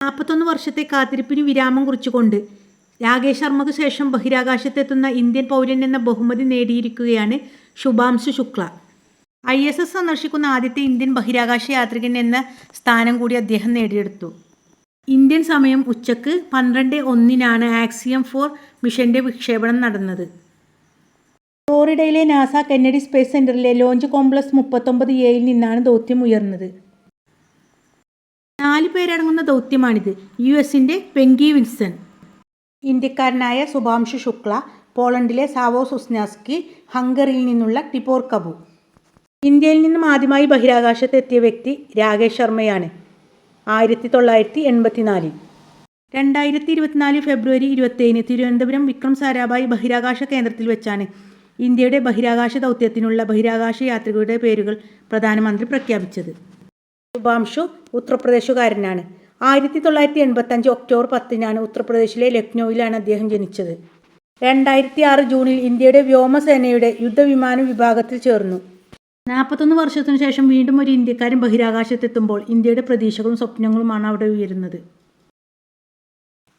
നാൽപ്പത്തൊന്ന് വർഷത്തെ കാത്തിരിപ്പിന് വിരാമം കുറിച്ചുകൊണ്ട് രാകേഷ് ശർമ്മയ്ക്ക് ശേഷം ബഹിരാകാശത്തെത്തുന്ന ഇന്ത്യൻ പൗരൻ എന്ന ബഹുമതി നേടിയിരിക്കുകയാണ് Shubhanshu Shukla. I S S സന്ദർശിക്കുന്ന ആദ്യത്തെ ഇന്ത്യൻ ബഹിരാകാശ യാത്രികൻ എന്ന സ്ഥാനം കൂടി അദ്ദേഹം നേടിയെടുത്തു. ഇന്ത്യൻ സമയം ഉച്ചയ്ക്ക് പന്ത്രണ്ട് ഒന്നിനാണ് ആക്സിയം ഫോർ മിഷന്റെ വിക്ഷേപണം നടന്നത്. ഫ്ലോറിഡയിലെ നാസ കെന്നഡി സ്പേസ് സെന്ററിലെ ലോഞ്ച് കോംപ്ലക്സ് മുപ്പത്തൊമ്പത് എയിൽ നിന്നാണ് ദൗത്യം ഉയർന്നത്. നാല് പേരടങ്ങുന്ന ദൗത്യമാണിത്. യു എസിന്റെ പെങ്കി വിൽസൺ. ഇന്ത്യക്കാരനായ സുഭാംശു ശുക്ല പോളണ്ടിലെ സാവോ സുസ്നാസ്കി ഹംഗറിയിൽ നിന്നുള്ള ടിപോർ കബു ഇന്ത്യയിൽ നിന്നും ആദ്യമായി ബഹിരാകാശത്തെത്തിയ വ്യക്തി രാകേഷ് ശർമ്മയാണ്. ആയിരത്തി തൊള്ളായിരത്തി എൺപത്തിനാലിൽ രണ്ടായിരത്തി ഇരുപത്തിനാല് ഫെബ്രുവരി ഇരുപത്തേഴിന് തിരുവനന്തപുരം വിക്രം സാരാഭായ് ബഹിരാകാശ കേന്ദ്രത്തിൽ വെച്ചാണ് ഇന്ത്യയുടെ ബഹിരാകാശ ദൗത്യത്തിനുള്ള ബഹിരാകാശ യാത്രികരുടെ പേരുകൾ പ്രധാനമന്ത്രി പ്രഖ്യാപിച്ചത്. ശുഭാംശു ഉത്തർപ്രദേശുകാരനാണ്. ആയിരത്തി തൊള്ളായിരത്തി എൺപത്തഞ്ച് ഒക്ടോബർ പത്തിനാണ് ഉത്തർപ്രദേശിലെ ലക്നൌവിലാണ് അദ്ദേഹം ജനിച്ചത്. രണ്ടായിരത്തി ആറ് ജൂണിൽ ഇന്ത്യയുടെ വ്യോമസേനയുടെ യുദ്ധവിമാന വിഭാഗത്തിൽ ചേർന്നു. നാൽപ്പത്തൊന്ന് വർഷത്തിനു ശേഷം വീണ്ടും ഒരു ഇന്ത്യക്കാരൻ ബഹിരാകാശത്തെത്തുമ്പോൾ ഇന്ത്യയുടെ പ്രതീക്ഷകളും സ്വപ്നങ്ങളുമാണ് അവിടെ ഉയരുന്നത്.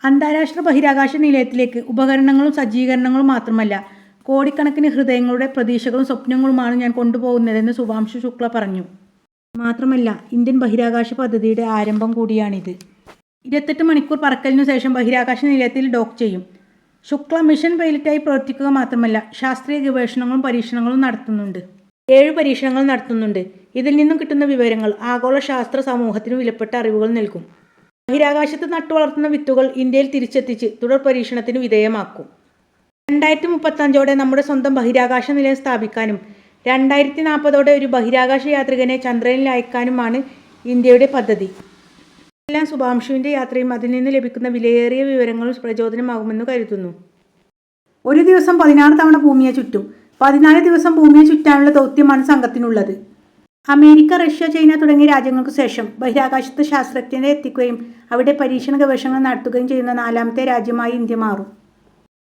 അന്താരാഷ്ട്ര ബഹിരാകാശ നിലയത്തിലേക്ക് ഉപകരണങ്ങളും സജ്ജീകരണങ്ങളും മാത്രമല്ല കോടിക്കണക്കിന് ഹൃദയങ്ങളുടെ പ്രതീക്ഷകളും സ്വപ്നങ്ങളുമാണ് ഞാൻ കൊണ്ടുപോകുന്നതെന്ന് സുഭാംശു ശുക്ല പറഞ്ഞു. മാത്രമല്ല ഇന്ത്യൻ ബഹിരാകാശ പദ്ധതിയുടെ ആരംഭം കൂടിയാണിത്. ഇരുപത്തെട്ട് മണിക്കൂർ പറക്കലിനു ശേഷം ബഹിരാകാശ നിലയത്തിൽ ഡോക്ക് ചെയ്യും. ശുക്ല മിഷൻ പൈലറ്റായി പ്രവർത്തിക്കുക മാത്രമല്ല ശാസ്ത്രീയ ഗവേഷണങ്ങളും പരീക്ഷണങ്ങളും നടത്തുന്നുണ്ട്. ഏഴ് പരീക്ഷണങ്ങൾ നടത്തുന്നുണ്ട്. ഇതിൽ നിന്നും കിട്ടുന്ന വിവരങ്ങൾ ആഗോള ശാസ്ത്ര സമൂഹത്തിന് വിലപ്പെട്ട അറിവുകൾ നൽകും. ബഹിരാകാശത്ത് നട്ടുവളർത്തുന്ന വിത്തുകൾ ഇന്ത്യയിൽ തിരിച്ചെത്തിച്ച് തുടർ പരീക്ഷണത്തിന് വിധേയമാക്കും. രണ്ടായിരത്തി മുപ്പത്തഞ്ചോടെ നമ്മുടെ സ്വന്തം ബഹിരാകാശ നിലയം സ്ഥാപിക്കാനും രണ്ടായിരത്തി നാൽപ്പതോടെ ഒരു ബഹിരാകാശ യാത്രികനെ ചന്ദ്രനിൽ അയക്കാനുമാണ് ഇന്ത്യയുടെ പദ്ധതി. എല്ലാം ശുഭാംശുവിന്റെ യാത്രയും അതിൽ നിന്ന് ലഭിക്കുന്ന വിലയേറിയ വിവരങ്ങളും പ്രചോദനമാകുമെന്ന് കരുതുന്നു. ഒരു ദിവസം പതിനാറ് തവണ ഭൂമിയെ ചുറ്റും പതിനാല് ദിവസം ഭൂമിയെ ചുറ്റാനുള്ള ദൗത്യമാണ് സംഘത്തിനുള്ളത്. അമേരിക്ക റഷ്യ ചൈന തുടങ്ങിയ രാജ്യങ്ങൾക്ക് ശേഷം ബഹിരാകാശത്ത് ശാസ്ത്രജ്ഞരെ എത്തിക്കുകയും അവിടെ പരീക്ഷണ ഗവേഷണങ്ങൾ നടത്തുകയും ചെയ്യുന്ന നാലാമത്തെ രാജ്യമായി ഇന്ത്യ മാറും.